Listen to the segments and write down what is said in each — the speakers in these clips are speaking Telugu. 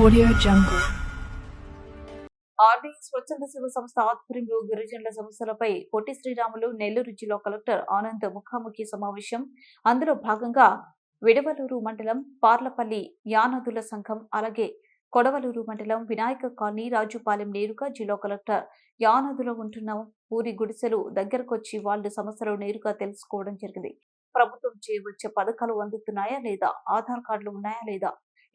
Audio Jungle. ఆర్డీఎస్ స్వచ్ఛంద సేవ సంస్థ ఆధ్వర్యంలో గిరిజనుల సమస్యలపై పొట్టి శ్రీరాములు నెల్లూరు జిల్లా కలెక్టర్ ఆనంద్ ముఖాముఖి సమావేశం. అందులో భాగంగా విడవలూరు మండలం పార్లపల్లి యానదుల సంఘం అలాగే కొడవలూరు మండలం వినాయక కాలనీ రాజుపాలెం నేరుగా జిల్లా కలెక్టర్ యానదులో ఉంటున్న ఊరి గుడిసెలు దగ్గరకొచ్చి వాళ్ళు సమస్యలు నేరుగా తెలుసుకోవడం జరిగింది. ప్రభుత్వం చేయవచ్చే పథకాలు అందుతున్నాయా లేదా? ఆధార్ కార్డులు ఉన్నాయా లేదా?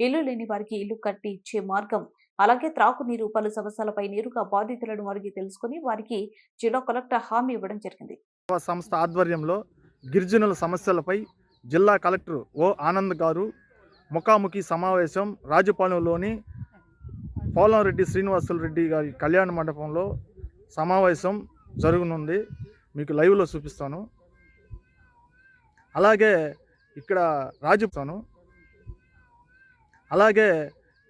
ఇల్లు లేని వారికి ఇల్లు కట్టి ఇచ్చే మార్గం. అలాగే త్రాగునీరు పలు సమస్యలపై నేరుగా బాధితులను అడిగి తెలుసుకుని వారికి జిల్లా కలెక్టర్ హామీ ఇవ్వడం జరిగింది. సంస్థ ఆధ్వర్యంలో గిరిజనుల సమస్యలపై జిల్లా కలెక్టర్ ఓ ఆనంద్ గారు ముఖాముఖి సమావేశం రాజపాలెంలోని పోలంరెడ్డి శ్రీనివాసులు రెడ్డి గారి కళ్యాణ మండపంలో సమావేశం జరుగునుంది. మీకు లైవ్లో చూపిస్తాను. అలాగే ఇక్కడ రాజుతాను అలాగే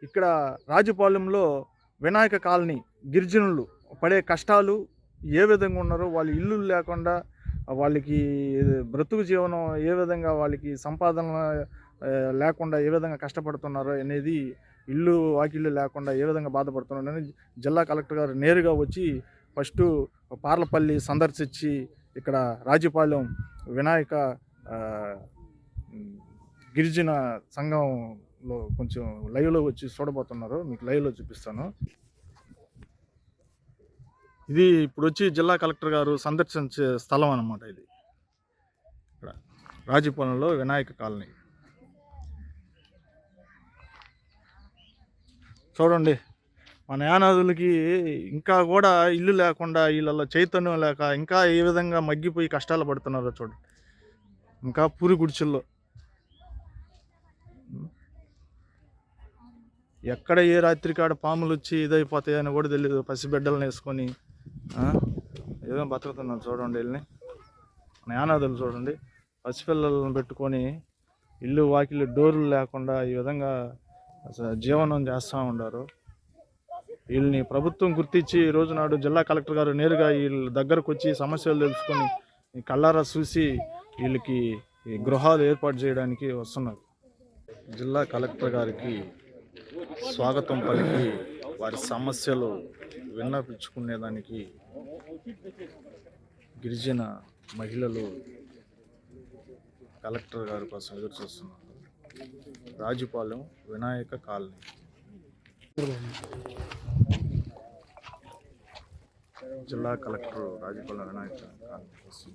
ఇక్కడ రాజుపాలెంలో వినాయక కాలనీ గిరిజనులు పడే కష్టాలు ఏ విధంగా ఉన్నారో వాళ్ళ ఇల్లు లేకుండా వాళ్ళకి బ్రతుకు జీవనం ఏ విధంగా వాళ్ళకి సంపాదన లేకుండా ఏ విధంగా కష్టపడుతున్నారో అనేది ఇల్లు వాకిళ్ళు లేకుండా ఏ విధంగా బాధపడుతున్నారని జిల్లా కలెక్టర్ గారు నేరుగా వచ్చి ఫస్ట్ పార్లపల్లి సందర్శించి ఇక్కడ రాజుపాలెం వినాయక గిరిజన సంఘం లో కొంచెం లైవ్లో వచ్చి చూడబోతున్నారు. మీకు లైవ్లో చూపిస్తాను. ఇది ఇప్పుడు వచ్చి జిల్లా కలెక్టర్ గారు సందర్శించే స్థలం అన్నమాట ఇది. ఇక్కడ రాజీపాలెంలో వినాయక కాలనీ. చూడండి. మన యానాదులకి ఇంకా కూడా ఇల్లు లేకుండా వీళ్ళలో చైతన్యం లేక ఇంకా ఏ విధంగా మగ్గిపోయి కష్టాలు పడుతున్నారో చూడండి. ఇంకా పూరి గుడిచెల్లో ఎక్కడ ఏ రాత్రి కాడ పాములు వచ్చి ఇదైపోతాయని కూడా తెలియదు పసిబిడ్డలను వేసుకొని ఏదో బతుకుతున్నాను చూడండి వీళ్ళని. మన యానాదులు చూడండి. పసిపిల్లలను పెట్టుకొని ఇల్లు వాకిళ్ళు డోర్లు లేకుండా ఈ విధంగా జీవనం చేస్తూ ఉన్నారు. వీళ్ళని ప్రభుత్వం గుర్తించి ఈ రోజు నాడు జిల్లా కలెక్టర్ గారు నేరుగా వీళ్ళ దగ్గరకు వచ్చి సమస్యలు తెలుసుకొని కళ్ళారా చూసి వీళ్ళకి ఈ గృహాలు ఏర్పాటు చేయడానికి వస్తున్నారు. జిల్లా కలెక్టర్ గారికి స్వాగతం పలికి వారి సమస్యలు విన్నపించుకునేదానికి గిరిజన మహిళలు కలెక్టర్ గారి కోసం ఎదురు చూస్తున్నారు రాజుపాలెం వినాయక కాలనీ. జిల్లా కలెక్టర్ రాజుపాలెం వినాయక కాలనీ కోసం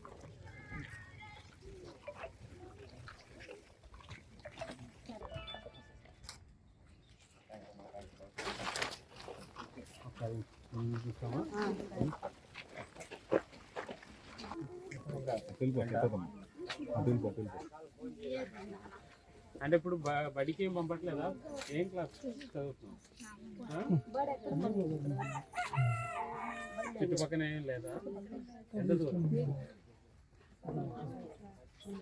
అంటే ఇప్పుడు బడికి ఏం పంపట్లేదా? ఏం క్లాస్ చదువుతున్నావు? చుట్టుపక్కన ఏం లేదా? ఎంత దూరం?